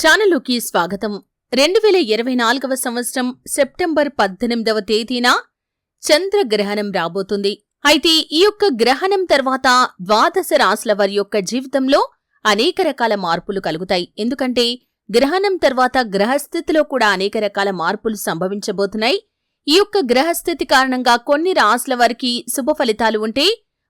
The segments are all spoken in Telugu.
ఛానలుకి స్వాగతం. రెండు వేల ఇరవై నాలుగవ సంవత్సరం సెప్టెంబర్ పద్దెనిమిదవ తేదీన చంద్రగ్రహణం రాబోతుంది. అయితే ఈ యొక్క గ్రహణం తర్వాత ద్వాదశ రాశుల వారి యొక్క జీవితంలో అనేక రకాల మార్పులు కలుగుతాయి. ఎందుకంటే గ్రహణం తర్వాత గ్రహస్థితిలో కూడా అనేక రకాల మార్పులు సంభవించబోతున్నాయి. ఈ యొక్క గ్రహస్థితి కారణంగా కొన్ని రాశుల వారికి శుభ ఫలితాలు ఉంటే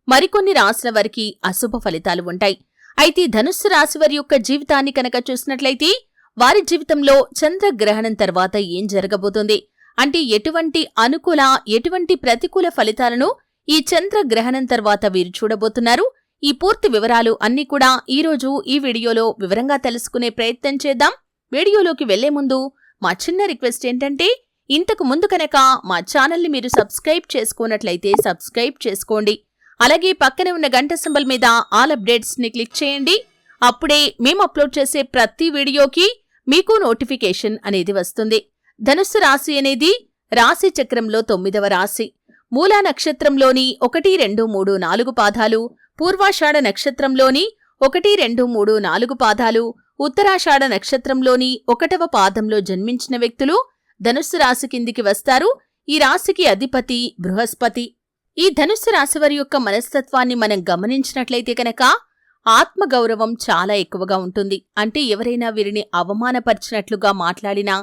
మరికొన్ని రాశుల వారికి అశుభ ఫలితాలు ఉంటాయి. అయితే ధనుస్సు రాశి వారి యొక్క జీవితాన్ని కనుక చూసినట్లయితే వారి జీవితంలో చంద్రగ్రహణం తర్వాత ఏం జరగబోతుంది? అంటే ఎటువంటి అనుకూల ఎటువంటి ప్రతికూల ఫలితాలను ఈ చంద్రగ్రహణం తర్వాత వీరు చూడబోతున్నారు? ఈ పూర్తి వివరాలు అన్నీ కూడా ఈరోజు ఈ వీడియోలో వివరంగా తెలుసుకునే ప్రయత్నం చేద్దాం. వీడియోలోకి వెళ్ళే ముందు మా చిన్న రిక్వెస్ట్ ఏంటంటే ఇంతకు ముందు కనుక మా ఛానల్ని మీరు సబ్స్క్రైబ్ చేసుకున్నట్లయితే సబ్స్క్రైబ్ చేసుకోండి. అలాగే పక్కనే ఉన్న గంట సింబల్ మీద ఆల్ అప్డేట్స్ని క్లిక్ చేయండి. అప్పుడే మేము అప్లోడ్ చేసే ప్రతి వీడియోకి మీకు నోటిఫికేషన్ అనేది వస్తుంది. ధనుస్సు రాశి అనేది రాశి చక్రంలో తొమ్మిదవ రాశి. మూలా నక్షత్రంలోని ఒకటి రెండు మూడు నాలుగు పాదాలు పూర్వాషాఢ నక్షత్రంలోని ఒకటి రెండు మూడు నాలుగు పాదాలు ఉత్తరాషాఢ నక్షత్రంలోని ఒకటవ పాదంలో జన్మించిన వ్యక్తులు ధనుస్సు రాశి కిందికి వస్తారు. ఈ రాశికి అధిపతి బృహస్పతి. ఈ ధనుస్సు రాశివారి యొక్క మనస్తత్వాన్ని మనం గమనించినట్లయితే కనుక ఆత్మగౌరవం చాలా ఎక్కువగా ఉంటుంది. అంటే ఎవరైనా వీరిని అవమానపరిచినట్లుగా మాట్లాడినా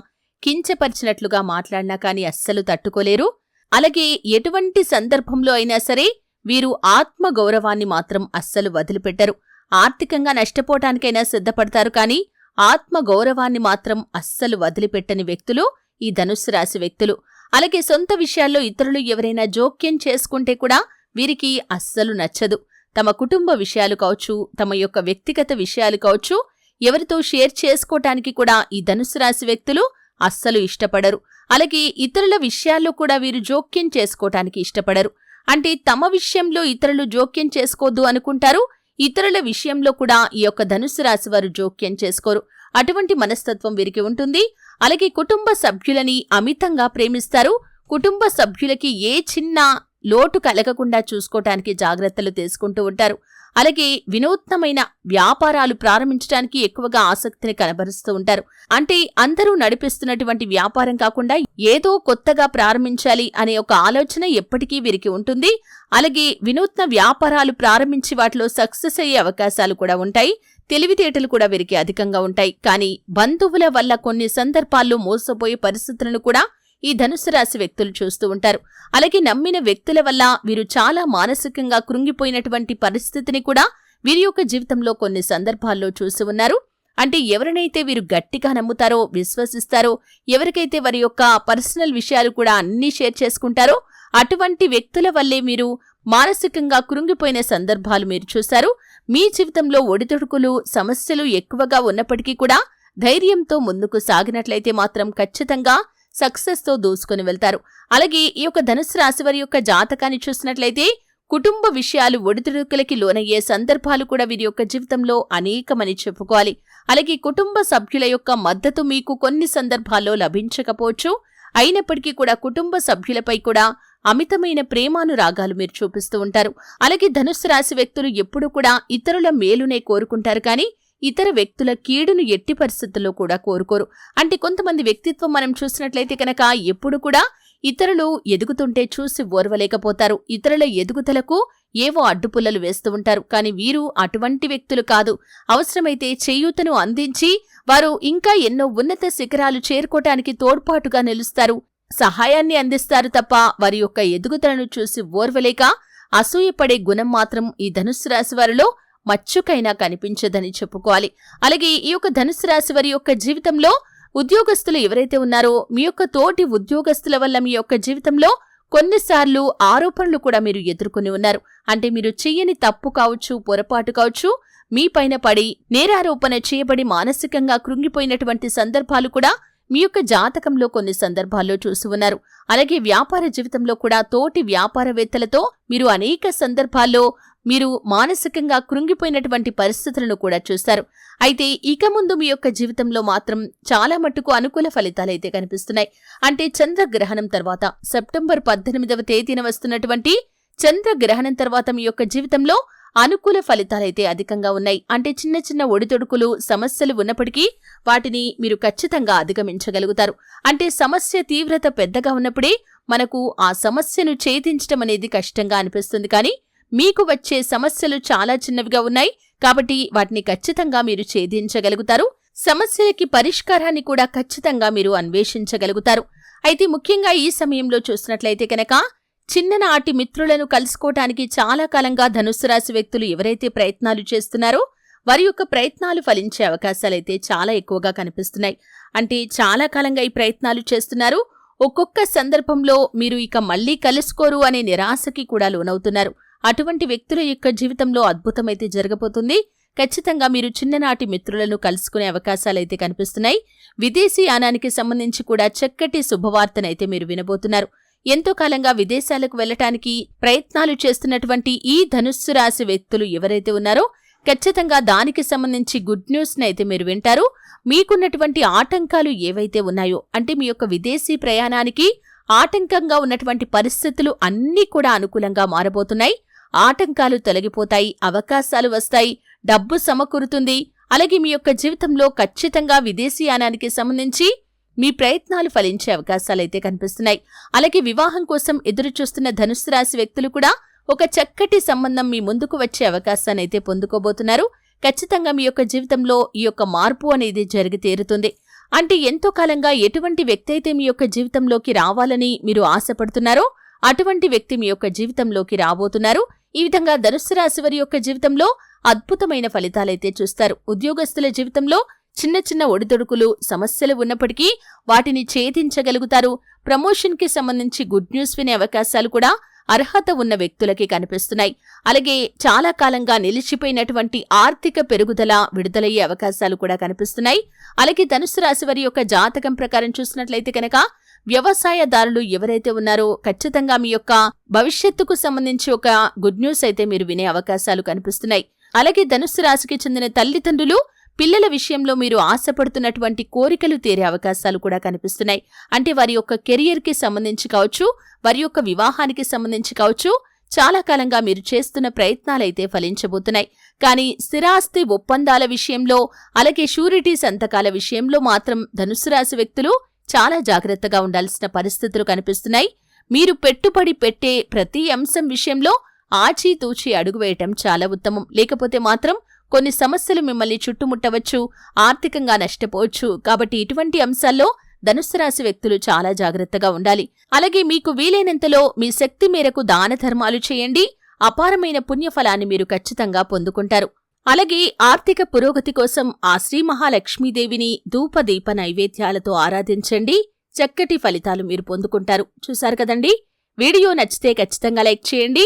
కించపరిచినట్లుగా మాట్లాడినా కానీ అస్సలు తట్టుకోలేరు. అలాగే ఎటువంటి సందర్భంలో అయినా సరే వీరు ఆత్మగౌరవాన్ని మాత్రం అస్సలు వదిలిపెట్టరు. ఆర్థికంగా నష్టపోవటానికైనా సిద్ధపడతారు కానీ ఆత్మగౌరవాన్ని మాత్రం అస్సలు వదిలిపెట్టని వ్యక్తులు ఈ ధనుస్సు రాశి వ్యక్తులు. అలాగే సొంత విషయాల్లో ఇతరులు ఎవరైనా జోక్యం చేసుకుంటే కూడా వీరికి అస్సలు నచ్చదు. తమ కుటుంబ విషయాలు కావచ్చు తమ యొక్క వ్యక్తిగత విషయాలు కావచ్చు ఎవరితో షేర్ చేసుకోవటానికి కూడా ఈ ధనుసు రాశి వ్యక్తులు అస్సలు ఇష్టపడరు. అలాగే ఇతరుల విషయాల్లో కూడా వీరు జోక్యం చేసుకోవటానికి ఇష్టపడరు. అంటే తమ విషయంలో ఇతరులు జోక్యం చేసుకోవద్దు అనుకుంటారు. ఇతరుల విషయంలో కూడా ఈ యొక్క ధనుసు రాశి వారు జోక్యం చేసుకోరు. అటువంటి మనస్తత్వం వీరికి ఉంటుంది. అలాగే కుటుంబ సభ్యులని అమితంగా ప్రేమిస్తారు. కుటుంబ సభ్యులకి ఏ చిన్న లోటు కలగకుండా చూసుకోవటానికి జాగ్రత్తలు తీసుకుంటూ ఉంటారు. అలాగే వినూత్నమైన వ్యాపారాలు ప్రారంభించడానికి ఎక్కువగా ఆసక్తిని కనబరుస్తూ ఉంటారు. అంటే అందరూ నడిపిస్తున్నటువంటి వ్యాపారం కాకుండా ఏదో కొత్తగా ప్రారంభించాలి అనే ఒక ఆలోచన ఎప్పటికీ వీరికి ఉంటుంది. అలాగే వినూత్న వ్యాపారాలు ప్రారంభించి వాటిలో సక్సెస్ అయ్యే అవకాశాలు కూడా ఉంటాయి. తెలివితేటలు కూడా వీరికి అధికంగా ఉంటాయి. కానీ బంధువుల వల్ల కొన్ని సందర్భాల్లో మోసపోయే పరిస్థితులను కూడా ఈ ధనుసు రాశి వ్యక్తులు చూస్తూ ఉంటారు. అలాగే నమ్మిన వ్యక్తుల వల్ల వీరు చాలా మానసికంగా కృంగిపోయినటువంటి పరిస్థితిని కూడా వీరి యొక్క జీవితంలో కొన్ని సందర్భాల్లో చూసి ఉన్నారు. అంటే ఎవరినైతే వీరు గట్టిగా నమ్ముతారో విశ్వసిస్తారో ఎవరికైతే వారి యొక్క పర్సనల్ విషయాలు కూడా అన్నీ షేర్ చేసుకుంటారో అటువంటి వ్యక్తుల వల్లే మీరు మానసికంగా కృంగిపోయిన సందర్భాలు మీరు చూశారు. మీ జీవితంలో ఒడిదుడుకులు సమస్యలు ఎక్కువగా ఉన్నప్పటికీ కూడా ధైర్యంతో ముందుకు సాగినట్లయితే మాత్రం ఖచ్చితంగా సక్సెస్తో దూసుకుని వెళ్తారు. అలాగే ఈ యొక్క ధనుసు రాశి వారి యొక్క జాతకాన్ని చూసినట్లయితే కుటుంబ విషయాలు ఒడిదుడుకులకి లోనయ్యే సందర్భాలు కూడా వీరి యొక్క జీవితంలో అనేకమని చెప్పుకోవాలి. అలాగే కుటుంబ సభ్యుల యొక్క మద్దతు మీకు కొన్ని సందర్భాల్లో లభించకపోవచ్చు. అయినప్పటికీ కూడా కుటుంబ సభ్యులపై కూడా అమితమైన ప్రేమానురాగాలు మీరు చూపిస్తూ ఉంటారు. అలాగే ధనుస్సు రాశి వ్యక్తులు ఎప్పుడూ కూడా ఇతరుల మేలునే కోరుకుంటారు కానీ ఇతర వ్యక్తుల కీడును ఎట్టి పరిస్థితుల్లో కూడా కోరుకోరు. అంటే కొంతమంది వ్యక్తిత్వం మనం చూసినట్లయితే కనుక ఎప్పుడు కూడా ఇతరులు ఎదుగుతుంటే చూసి ఓర్వలేకపోతారు. ఇతరుల ఎదుగుదలకు ఏవో అడ్డుపుల్లలు వేస్తూ ఉంటారు. కానీ వీరు అటువంటి వ్యక్తులు కాదు. అవసరమైతే చేయూతను అందించి వారు ఇంకా ఎన్నో ఉన్నత శిఖరాలు చేరుకోవటానికి తోడ్పాటుగా నిలుస్తారు. సహాయాన్ని అందిస్తారు తప్ప వారి యొక్క ఎదుగుదలను చూసి ఓర్వలేక అసూయపడే గుణం మాత్రం ఈ ధనుసు రాశి వారిలో మచ్చుకైనా కనిపించదని చెప్పుకోవాలి. అలాగే ఈ యొక్క ధనుసు రాశి వారి యొక్క జీవితంలో ఉద్యోగస్తులు ఎవరైతే ఉన్నారో మీ యొక్క తోటి ఉద్యోగస్తుల వల్ల మీ యొక్క జీవితంలో కొన్నిసార్లు ఆరోపణలు కూడా మీరు ఎదుర్కొని ఉన్నారు. అంటే మీరు చెయ్యని తప్పు కావచ్చు పొరపాటు కావచ్చు మీ పైన పడి నేరారోపణ చేయబడి మానసికంగా కృంగిపోయినటువంటి సందర్భాలు కూడా మీ యొక్క జాతకంలో కొన్ని సందర్భాల్లో చూసి ఉన్నారు. అలాగే వ్యాపార జీవితంలో కూడా తోటి వ్యాపారవేత్తలతో మీరు అనేక సందర్భాల్లో మీరు మానసికంగా కృంగిపోయినటువంటి పరిస్థితులను కూడా చూస్తారు. అయితే ఇక ముందు మీ యొక్క జీవితంలో మాత్రం చాలా మట్టుకు అనుకూల ఫలితాలైతే కనిపిస్తున్నాయి. అంటే చంద్రగ్రహణం తర్వాత సెప్టెంబర్ పద్దెనిమిదవ తేదీన వస్తున్నటువంటి చంద్రగ్రహణం తర్వాత మీ యొక్క జీవితంలో అనుకూల ఫలితాలైతే అధికంగా ఉన్నాయి. అంటే చిన్న చిన్న ఒడిదొడుకులు సమస్యలు ఉన్నప్పటికీ వాటిని మీరు ఖచ్చితంగా అధిగమించగలుగుతారు. అంటే సమస్య తీవ్రత పెద్దగా ఉన్నప్పుడే మనకు ఆ సమస్యను ఛేదించడం అనేది కష్టంగా అనిపిస్తుంది. కానీ మీకు వచ్చే సమస్యలు చాలా చిన్నవిగా ఉన్నాయి. కాబట్టి వాటిని ఖచ్చితంగా మీరు ఛేదించగలుగుతారు. సమస్యలకి పరిష్కారాన్ని కూడా ఖచ్చితంగా మీరు అన్వేషించగలుగుతారు. అయితే ముఖ్యంగా ఈ సమయంలో చూసినట్లయితే కనుక చిన్ననాటి మిత్రులను కలుసుకోవటానికి చాలా కాలంగా ధనుస్సు రాశి వ్యక్తులు ఎవరైతే ప్రయత్నాలు చేస్తున్నారో వారి యొక్క ప్రయత్నాలు ఫలించే అవకాశాలైతే చాలా ఎక్కువగా కనిపిస్తున్నాయి. అంటే చాలా కాలంగా ఈ ప్రయత్నాలు చేస్తున్నారు. ఒక్కొక్క సందర్భంలో మీరు ఇక మళ్ళీ కలుసుకోరు అనే నిరాశకి కూడా లోనవుతున్నారు. అటువంటి వ్యక్తుల యొక్క జీవితంలో అద్భుతమైతే జరగబోతుంది. ఖచ్చితంగా మీరు చిన్ననాటి మిత్రులను కలుసుకునే అవకాశాలైతే కనిపిస్తున్నాయి. విదేశీ యానానికి సంబంధించి కూడా చక్కటి శుభవార్తనైతే మీరు వినబోతున్నారు. ఎంతో కాలంగా విదేశాలకు వెళ్ళటానికి ప్రయత్నాలు చేస్తున్నటువంటి ఈ ధనుస్సు రాశి వ్యక్తులు ఎవరైతే ఉన్నారో ఖచ్చితంగా దానికి సంబంధించి గుడ్ న్యూస్ అయితే మీరు వింటారు. మీకున్నటువంటి ఆటంకాలు ఏవైతే ఉన్నాయో అంటే మీ యొక్క విదేశీ ప్రయాణానికి ఆటంకంగా ఉన్నటువంటి పరిస్థితులు అన్నీ కూడా అనుకూలంగా మారబోతున్నాయి. ఆటంకాలు తొలగిపోతాయి అవకాశాలు వస్తాయి డబ్బు సమకూరుతుంది. అలాగే మీ యొక్క జీవితంలో ఖచ్చితంగా విదేశీయానానికి సంబంధించి మీ ప్రయత్నాలు ఫలించే అవకాశాలైతే కనిపిస్తున్నాయి. అలాగే వివాహం కోసం ఎదురు చూస్తున్న ధనుస్సు రాశి వ్యక్తులు కూడా ఒక చక్కటి సంబంధం మీ ముందుకు వచ్చే అవకాశాన్నైతే పొందుకోబోతున్నారు. ఖచ్చితంగా మీ యొక్క జీవితంలో ఈ యొక్క మార్పు అనేది జరిగి తీరుతుంది. అంటే ఎంతో కాలంగా ఎటువంటి వ్యక్తి అయితే మీ యొక్క జీవితంలోకి రావాలని మీరు ఆశపడుతున్నారో అటువంటి వ్యక్తి మీ యొక్క జీవితంలోకి రాబోతున్నారు. ఈ విధంగా ధనుస్సు రాశి వారి యొక్క జీవితంలో అద్భుతమైన ఫలితాలైతే చూస్తారు. ఉద్యోగస్తుల జీవితంలో చిన్న చిన్న ఒడిదొడుకులు సమస్యలు ఉన్నప్పటికీ వాటిని ఛేదించగలుగుతారు. ప్రమోషన్కి సంబంధించి గుడ్ న్యూస్ వినే అవకాశాలు కూడా అర్హత ఉన్న వ్యక్తులకి కనిపిస్తున్నాయి. అలాగే చాలా కాలంగా నిలిచిపోయినటువంటి ఆర్థిక పెరుగుదల విడుదలయ్యే అవకాశాలు కూడా కనిపిస్తున్నాయి. అలాగే ధనుసు రాశి వారి యొక్క జాతకం ప్రకారం చూసినట్లయితే కనుక వ్యవసాయదారులు ఎవరైతే ఉన్నారో ఖచ్చితంగా మీ యొక్క భవిష్యత్తుకు సంబంధించి ఒక గుడ్ న్యూస్ అయితే మీరు వినే అవకాశాలు కనిపిస్తున్నాయి. అలాగే ధనుస్సు రాశికి చెందిన తల్లిదండ్రులు పిల్లల విషయంలో మీరు ఆశపడుతున్నటువంటి కోరికలు తీరే అవకాశాలు కూడా కనిపిస్తున్నాయి. అంటే వారి యొక్క కెరియర్కి సంబంధించి కావచ్చు వారి యొక్క వివాహానికి సంబంధించి కావచ్చు చాలా కాలంగా మీరు చేస్తున్న ప్రయత్నాలైతే ఫలించబోతున్నాయి. కానీ స్థిరాస్తి ఒప్పందాల విషయంలో అలాగే షూరిటీ సంతకాల విషయంలో మాత్రం ధనుసు రాశి వ్యక్తులు చాలా జాగ్రత్తగా ఉండాల్సిన పరిస్థితులు కనిపిస్తున్నాయి. మీరు పెట్టుబడి పెట్టే ప్రతి అంశం విషయంలో ఆచీతూచి అడుగు వేయటం చాలా ఉత్తమం. లేకపోతే మాత్రం కొన్ని సమస్యలు మిమ్మల్ని చుట్టుముట్టవచ్చు ఆర్థికంగా నష్టపోవచ్చు. కాబట్టి ఇటువంటి అంశాల్లో ధనుస్సు రాశి వ్యక్తులు చాలా జాగ్రత్తగా ఉండాలి. అలాగే మీకు వీలైనంతలో మీ శక్తి మేరకు దాన ధర్మాలు చేయండి. అపారమైన పుణ్యఫలాన్ని మీరు ఖచ్చితంగా పొందుకుంటారు. అలాగే ఆర్థిక పురోగతి కోసం ఆ శ్రీ మహాలక్ష్మీదేవిని ధూపదీప నైవేద్యాలతో ఆరాధించండి. చక్కటి ఫలితాలు మీరు పొందుకుంటారు. చూశారు కదండి? వీడియో నచ్చితే ఖచ్చితంగా లైక్ చేయండి.